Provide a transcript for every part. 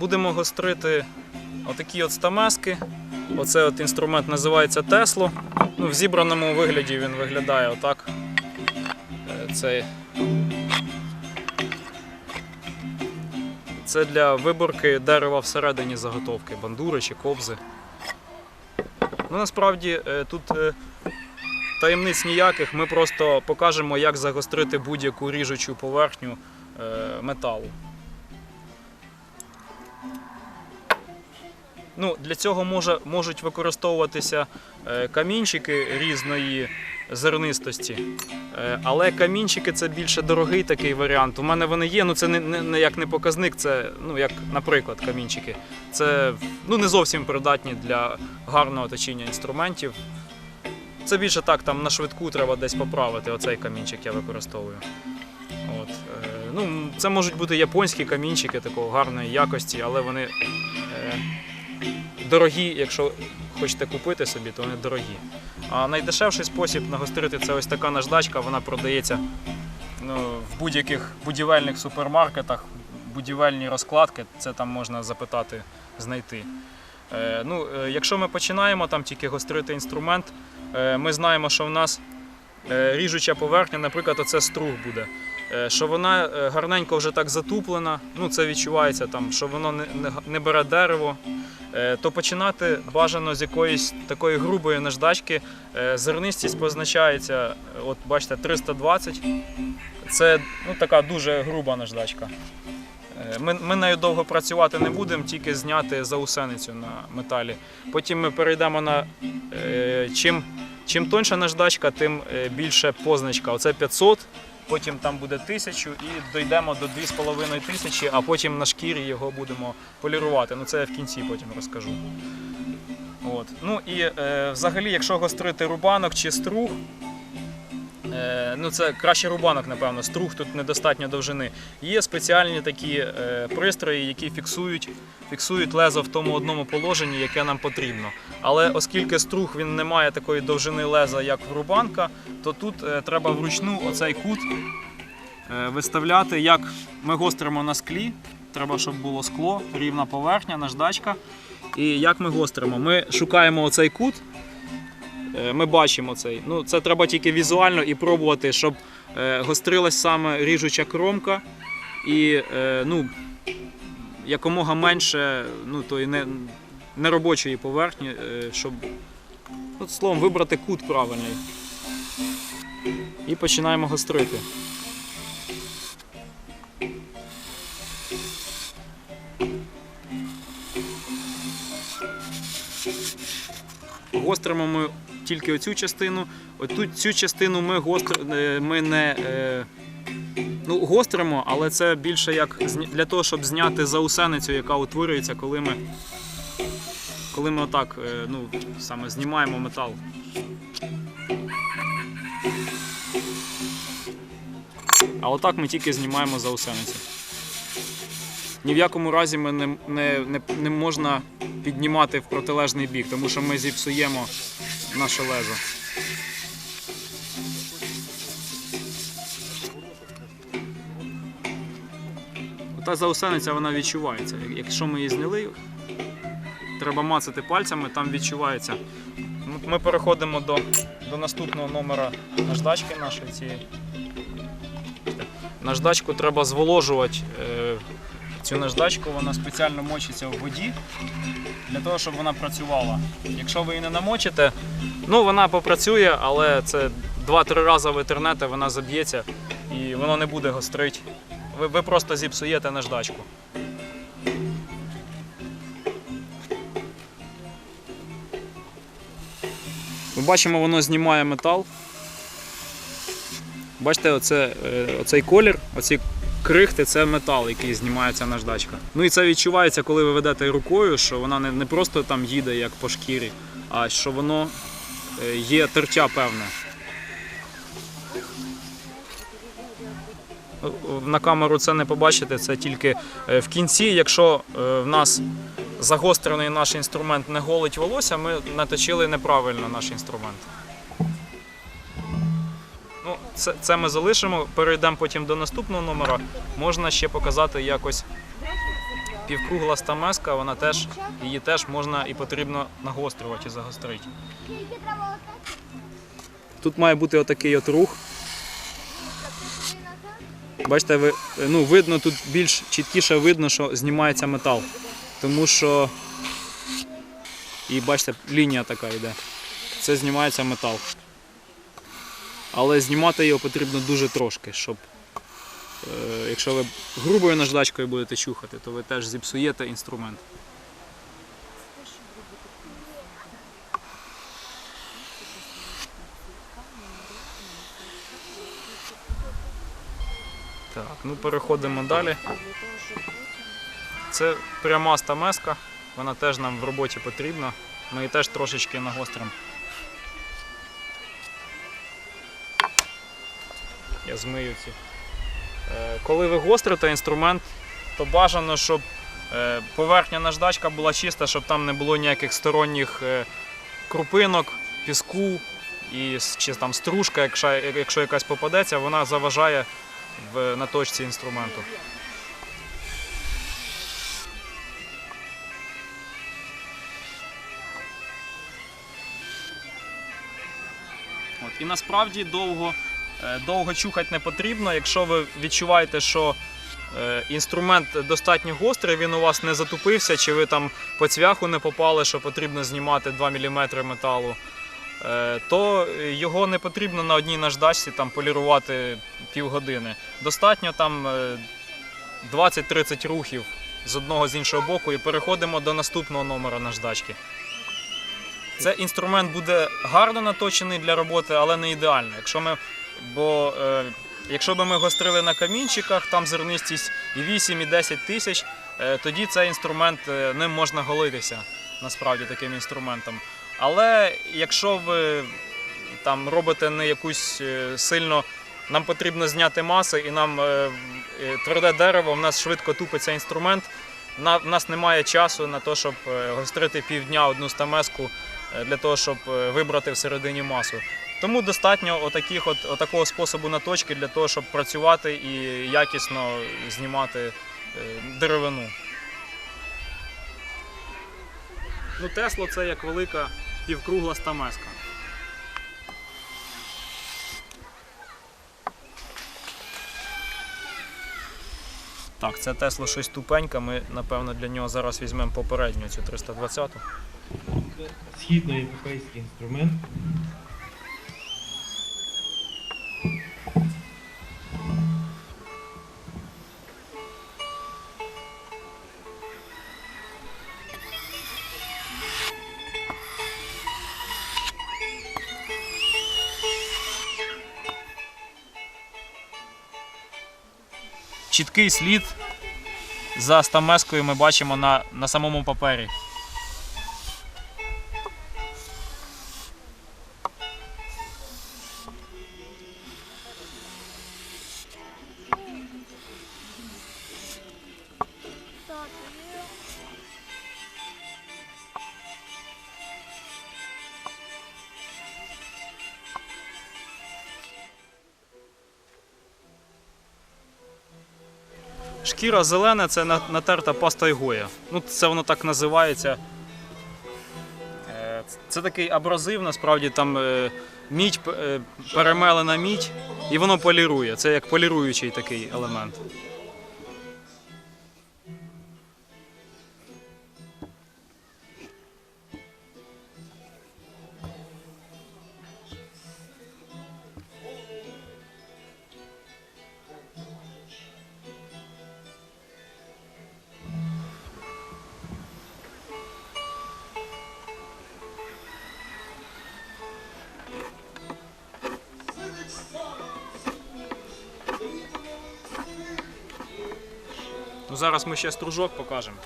Будемо гострити отакі от стамески. Оце от інструмент називається Тесло. Ну, в зібраному вигляді він виглядає отак. Е, Це, це для виборки дерева всередині заготовки, бандури чи кобзи. Ну, насправді е, тут е, таємниць ніяких. Ми просто покажемо, як загострити будь-яку ріжучу поверхню металу. Ну, для цього може, можуть використовуватися е, камінчики різної зернистості. Е, але камінчики це більше дорогий такий варіант. У мене вони є, ну це не, не, як не показник, це ну, як, наприклад, камінчики. Це ну, не зовсім придатні для гарного точіння інструментів. Це більше так, там на швидку треба десь поправити. Оцей камінчик я використовую. От. Е, ну, це можуть бути японські камінчики такого гарної якості, але вони дорогі, якщо хочете купити собі, то вони дорогі. А найдешевший спосіб нагострити це ось така наждачка, вона продається ну, в будь-яких будівельних супермаркетах, будівельні розкладки, це там можна запитати, знайти. Е, ну, е, якщо ми починаємо там тільки гострити інструмент, е, ми знаємо, що в нас е, ріжуча поверхня, наприклад, оце струг буде. Е, Що вона е, гарненько вже так затуплена, ну це відчувається там, що воно не, не, бере дерево, то починати бажано з якоїсь такої грубої наждачки. Е, Зернистість позначається, е, от бачите, 320. Це ну, така дуже груба наждачка. Е, Ми, ми нею довго працювати не будемо, тільки зняти заусеницю на металі. Потім ми перейдемо на е, чим, чим тонша наждачка, тим е, більше позначка. Оце 500, потім там буде тисячу і дійдемо до 2500, а потім на шкірі його будемо полірувати. Ну це я в кінці потім розкажу. От. Ну і е, взагалі, якщо гострити рубанок чи струг, ну це краще рубанок, напевно. Струг тут недостатньо довжини. Є спеціальні такі е, пристрої, які фіксують, фіксують лезо в тому одному положенні, яке нам потрібно. Але оскільки струг він не має такої довжини леза, як в рубанка, то тут е, треба вручну оцей кут е, виставляти, як ми гостримо на склі. Треба, щоб було скло, рівна поверхня, наждачка. І як ми гостримо? Ми шукаємо оцей кут. Е, Ми бачимо цей. Ну, це треба тільки візуально і пробувати, щоб е, гострилась саме ріжуча кромка і е, ну, якомога менше ну, тої не, неробочої поверхні, щоб от, словом вибрати кут правильний. І починаємо гострити. Гостримо ми тільки оцю частину. Оту цю частину ми гостр... е, ми не е, ну, гостримо, але це більше як для того, щоб зняти заусеницю, яка утворюється, коли ми, коли ми отак е, ну, саме знімаємо метал. А отак ми тільки знімаємо заусеницю. Ні в якому разі ми не, не, не, не можна піднімати в протилежний бік, тому що ми зіпсуємо наше лезо. Та заусениця вона відчувається. Якщо ми її зняли, треба мацати пальцями, там відчувається. Ми- переходимо до, до наступного номера наждачки нашої цієї. Наждачку треба зволожувати. е, Цю наждачку вона спеціально мочиться в воді для того, щоб вона працювала. Якщо ви її не намочите, ну вона попрацює, але це 2-3 рази витернете, вона заб'ється і воно не буде гострить. Ви, ви просто зіпсуєте наждачку. Ми бачимо, воно знімає метал. Бачите, оце, е, оцей колір, оці крихти це метал, який знімається наждачка. Ну і це відчувається, коли ви ведете рукою, що вона не, не просто там їде як по шкірі, а що воно е, є тертя певне. Ну, На камеру це не побачите, це тільки е, в кінці, якщо е, в нас загострений наш інструмент не голить волосся, ми наточили неправильно наш інструмент. Це, це ми залишимо, перейдемо потім до наступного номера. Можна ще показати якось півкругла стамеска, вона теж, її теж можна і потрібно нагострювати і загострити. Тут має бути отакий от рух. Бачите, ви, ну, видно тут більш чіткіше видно, що знімається метал. Тому що. І бачите, лінія така йде. Це знімається метал. Але знімати його потрібно дуже трошки, щоб. Е, якщо ви грубою наждачкою будете чухати, то ви теж зіпсуєте інструмент. Так, ну переходимо далі. Це пряма стамеска, вона теж нам в роботі потрібна. Ми її теж трошечки нагостримо. Я змию ці. Е, Коли ви гострите інструмент, то бажано, щоб е, поверхня наждачка була чиста, щоб там не було ніяких сторонніх е, крупинок, піску і чи там стружка, якщо, якась попадеться, вона заважає в, на точці інструменту. От, і насправді довго, довго чухати не потрібно. Якщо ви відчуваєте, що е, інструмент достатньо гострий, він у вас не затупився, чи ви там по цвяху не попали, що потрібно знімати 2 мм металу, е, то його не потрібно на одній наждачці там, полірувати півгодини. Достатньо там е, 20-30 рухів з одного з іншого боку і переходимо до наступного номера наждачки. Це інструмент буде гарно наточений для роботи, але не ідеально. Якщо ми, бо е, якщо б ми гострили на камінчиках, там зернистість і 8, і 10 тисяч, е, тоді цей інструмент е, ним можна голитися насправді таким інструментом. Але якщо ви там робите не якусь е, сильно, нам потрібно зняти маси, і нам е, е, тверде дерево, в нас швидко тупиться інструмент. На, в нас немає часу на те, щоб е, гострити півдня одну стамеску е, для того, щоб е, вибрати всередині масу. Тому достатньо отаких от, отакого способу наточки для того, щоб працювати і якісно знімати е, деревину. Ну, Тесло це як велика півкругла стамеска. Так, це Тесло щось тупеньке. Ми, напевно, для нього зараз візьмемо попередню цю 320-ту. Східноєвропейський інструмент. Чіткий слід за стамескою ми бачимо на, на самому папері. Шкіра зелена це натерта паста ігоя. Ну, це воно так називається. Е, Це такий абразив, насправді там е, мідь е, перемелена мідь, і воно полірує. Це як поліруючий такий елемент. Зараз ми ще стружок покажемо.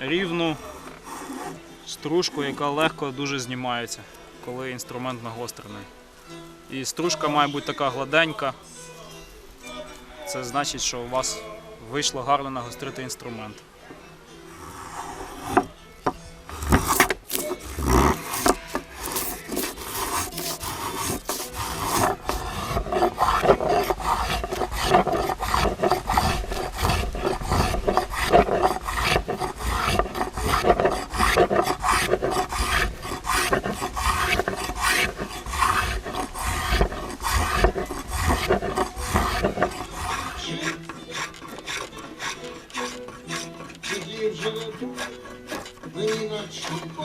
Рівну стружку, яка легко дуже знімається, коли інструмент нагострений. І стружка має бути така гладенька. Це значить, що у вас вийшло гарно нагострити інструмент. much.